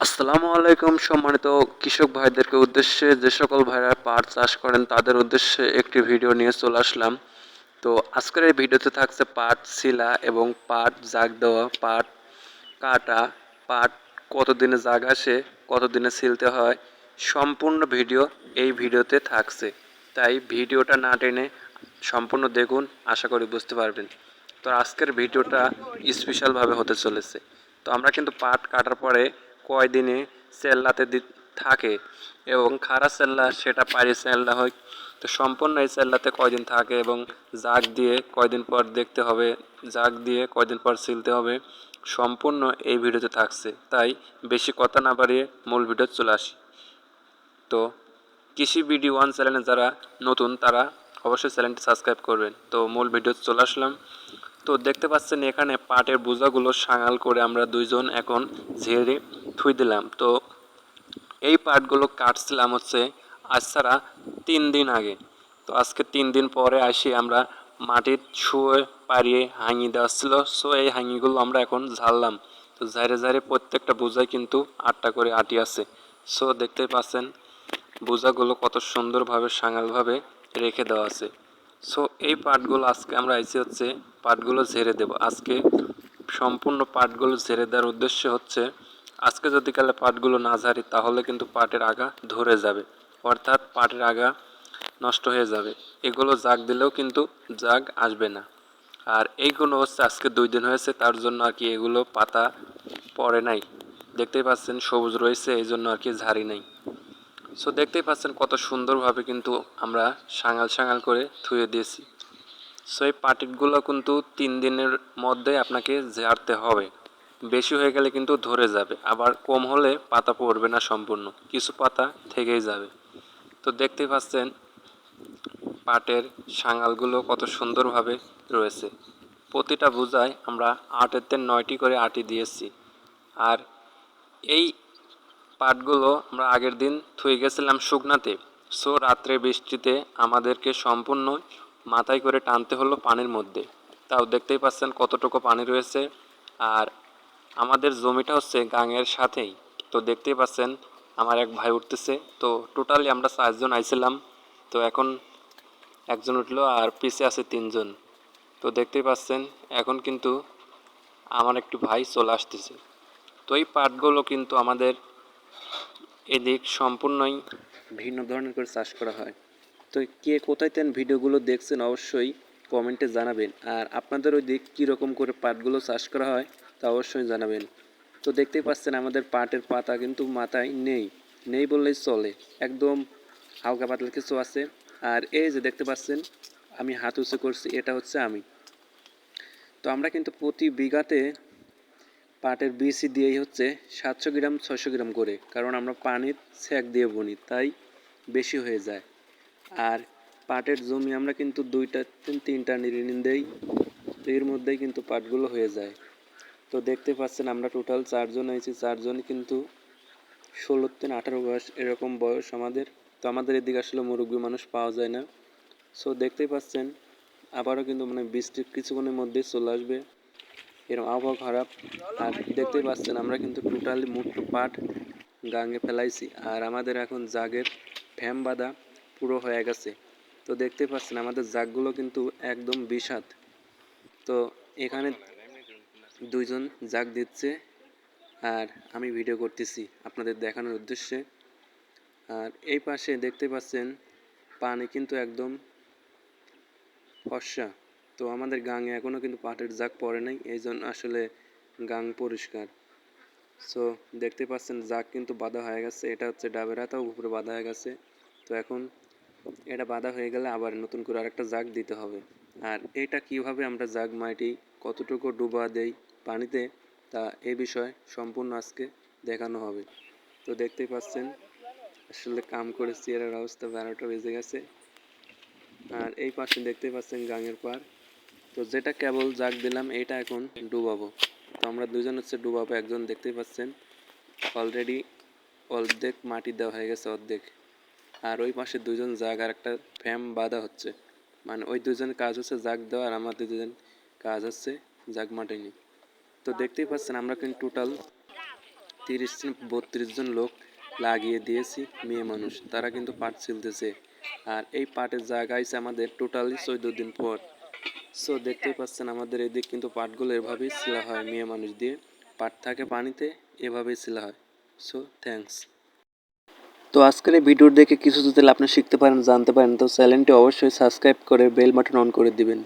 আসসালামু আলাইকুম সম্মানিত কৃষক ভাইদেরকে উদ্দেশ্যে যে সকল ভাইরা পাট চাষ করেন তাদের উদ্দেশ্যে একটি ভিডিও নিয়ে চলে আসলাম। তো আজকের এই ভিডিওতে থাকছে পাট, শিলা এবং পাট, জাগ দেওয়া, পাট কাটা, পাট কতদিনে জাগ আসে, কতদিনে ছিলতে হয়, সম্পূর্ণ ভিডিও এই ভিডিওতে থাকছে। তাই ভিডিওটা না টেনে সম্পূর্ণ দেখুন, আশা করি বুঝতে পারবেন। তো আজকের ভিডিওটা স্পেশালভাবে হতে চলেছে। তো আমরা কিন্তু পাট কাটার পরে কয়দিনে সেল্লাতে দি- থাকে এবং খারা সেল্লা সেটা পারি সেল্লা হয়। তো সম্পূর্ণ এই সেল্লাতে কয়দিন থাকে এবং জাগ দিয়ে কয়দিন পর দেখতে হবে, জাগ দিয়ে কয়দিন পর সিলতে হবে, সম্পূর্ণ এই ভিডিওতে থাকছে। তাই বেশি কথা না বাড়িয়ে মূল ভিডিও চলে আসি। তো কৃষি বিডি ওয়ান চ্যানেলে যারা নতুন, তারা অবশ্যই চ্যানেলটি সাবস্ক্রাইব করবেন। তো মূল ভিডিও চলে আসলাম। তো দেখতে পাচ্ছেন এখানে পাটের বোঝাগুলো সাঙাল করে আমরা দুইজন এখন ঝেড়ে থুই দিলাম। তো এই পাটগুলো কাটছিলাম হচ্ছে আজ ছাড়া তিন দিন আগে। তো আজকে তিন দিন পরে আসি আমরা মাটির ছুঁয়ে পাড়িয়ে হাঙি দেওয়া ছিল। সো এই হাঙিগুলো আমরা এখন ঝাড়লাম। তো ঝাড়ে ঝাড়ে প্রত্যেকটা বোঝায় কিন্তু আটটা করে আটি আছে। সো দেখতেই পাচ্ছেন, বোঝাগুলো কত সুন্দরভাবে, সাঙালভাবে রেখে দেওয়া আছে। সো এই পাটগুলো আজকে আমরা আইসি হচ্ছে পাটগুলো ঝেড়ে দেব। আজকে সম্পূর্ণ পাটগুলো ঝেড়ে দেওয়ার উদ্দেশ্য হচ্ছে আজকে যদি কালে পাটগুলো না ঝাড়ি, তাহলে কিন্তু পাটের আগা ধরে যাবে। অর্থাৎ পাটের আগা নষ্ট হয়ে যাবে। এগুলো জাগ দিলেও কিন্তু জাগ আসবে না। আর এইগুলো হচ্ছে, আজকে দুই দিন হয়েছে, তার জন্য আর কি এগুলো পাতা পড়ে নাই। দেখতেই পাচ্ছেন, সবুজ রয়েছে, এই জন্য আর কি ঝাড়ি নাই। সো দেখতেই পাচ্ছেন কত সুন্দরভাবে কিন্তু আমরা সাঙাল সাঙাল করে ধুয়ে দিয়েছি। সো এই পাটিগুলো কিন্তু তিন দিনের মধ্যে আপনাকে ঝাড়তে হবে। বেশি হয়ে গেলে কিন্তু ধরে যাবে। আবার কম হলে পাতা পড়বে না সম্পূর্ণ। কিছু পাতা থেকেই যাবে। তো দেখতেই পাচ্ছেন, পাটের সাঙালগুলো কত সুন্দরভাবে রয়েছে। প্রতিটা বোঝায় আমরা আটেতে নয়টি করে আটি দিয়েছি। আর এই পাটগুলো আমরা আগের দিন থুয়ে গেছিলাম শুকনাতে। সো রাত্রে বৃষ্টিতে আমাদেরকে সম্পূর্ণ মাথায় করে টানতে হলো পানির মধ্যে। তাও দেখতেই পাচ্ছেন কতটুকু পানি রয়েছে। আর আমাদের জমিটা হচ্ছে গাঙের সাথেই। তো দেখতেই পাচ্ছেন, আমার এক ভাই উঠতেছে। তো টোটালি আমরা চারজন আইছিলাম। তো এখন একজন উঠল আর পিছে আছে তিনজন। তো দেখতেই পাচ্ছেন, এখন কিন্তু আমার একটু ভাই চলে আসতেছে। তো এই পাটগুলো কিন্তু আমাদের এদিক সম্পূর্ণই ভিন্ন ধরনের করে চাষ করা হয়। তো কে কোথায় তেন ভিডিওগুলো দেখছেন অবশ্যই কমেন্টে জানাবেন। আর আপনাদের ওই দিক কীরকম করে পাটগুলো চাষ করা হয় তা অবশ্যই জানাবেন। তো দেখতেই পাচ্ছেন আমাদের পাটের পাতা কিন্তু মাথায় নেই নেই বললেই চলে। একদম হালকা পাতলা কিছু আছে। আর এই যে দেখতে পাচ্ছেন, আমি হাত উঁচু করছি, এটা হচ্ছে আমি। তো আমরা কিন্তু প্রতি বিঘাতে পাটের বিসি দিয়েই হচ্ছে সাতশো গ্রাম, ছয়শো গ্রাম করে। কারণ আমরা পানির সেক দিয়ে বনি, তাই বেশি হয়ে যায়। আর পাটের জমি আমরা কিন্তু দুইটা তিন তিনটা নিরিন দেই, তো এর মধ্যেই কিন্তু পাটগুলো হয়ে যায়। তো দেখতে পাচ্ছেন আমরা টোটাল চারজন আইছি চারজন কিন্তু ষোলো থেকে আঠারো বয়স এরকম বয়স আমাদের। তো আমাদের এদিকে আসলে মুরব্বী মানুষ পাওয়া যায় না। সো দেখতেই পাচ্ছেন, আবারও কিন্তু মানে বৃষ্টি কিছুক্ষণের মধ্যে চলে আসবে। এরকম আবহাওয়া খারাপ। আর দেখতেই পাচ্ছেন আমরা কিন্তু টোটালি মুঠো পাট গাঙে ফেলাইছি। আর আমাদের এখন জাগের ফ্যাম বাঁধা পুরো হয়ে গেছে। তো দেখতে পাচ্ছেন আমাদের জাগগুলো কিন্তু একদম বিষাদ। তো এখানে দুইজন জাগ দিচ্ছে আর আমি ভিডিও করতেছি আপনাদের দেখানোর উদ্দেশ্যে। আর এই পাশে দেখতে পাচ্ছেন, পানি কিন্তু একদম ফর্সা। তো আমাদের গাঙে এখনও কিন্তু পাটের জাগ পড়ে নাই, এই জন্য আসলে গাং পরিষ্কার। সো দেখতে পাচ্ছেন জাগ কিন্তু বাঁধা হয়ে গেছে, এটা হচ্ছে ডাবের হাতাও উপরে বাঁধা হয়ে গেছে। তো এখন এটা বাঁধা হয়ে গেলে আবার নতুন করে আরেকটা জাগ দিতে হবে। আর এটা কীভাবে আমরা জাগ মাটি কতটুকু ডুবা দেই পানিতে, তা এ বিষয়ে সম্পূর্ণ আজকে দেখানো হবে। তো দেখতেই পাচ্ছেন, আসলে কাম করে চেয়ারের অবস্থা বারোটা বেজে গেছে। আর এই পাশে দেখতেই পাচ্ছেন গাঙের পার তো যেটা কেবল জাগ দিলাম, এটা এখন ডুবাবো। তো আমরা দুজন হচ্ছে ডুবাবো, একজন দেখতেই পাচ্ছেন অলরেডি অর্ধেক মাটি দেওয়া হয়ে গেছে অর্ধেক। আর ওই পাশে দুজন জাগ, আর একটা ফ্যাম বাঁধা হচ্ছে। মানে ওই দুজন কাজ হচ্ছে জাগ দেওয়া, আর আমাদের দুজন কাজ হচ্ছে জাগ মাটাইনি তো দেখতেই পাচ্ছেন, আমরা কিন্তু টোটাল তিরিশ বত্রিশ জন লোক লাগিয়ে দিয়েছি, মেয়ে মানুষ। তারা কিন্তু পাট ছিলতেছে। আর এই পাটের জায়গা আছে আমাদের টোটালি চোদ্দ দিন পর। সো দেখতেই পাচ্ছেন, আমাদের এদিক কিন্তু পাটগুলো এভাবেই ছিলা হয়, মেয়ে মানুষ দিয়ে। পাট থাকে পানিতে, এভাবেই ছিলা হয়। সো থ্যাঙ্কস তো আজকের এই ভিডিও দেখে কিছু যদি আপনি শিখতে পারেন, জানতে পারেন, তো চ্যানেলটি অবশ্যই সাবস্ক্রাইব করে বেল বাটন অন করে দিবেন।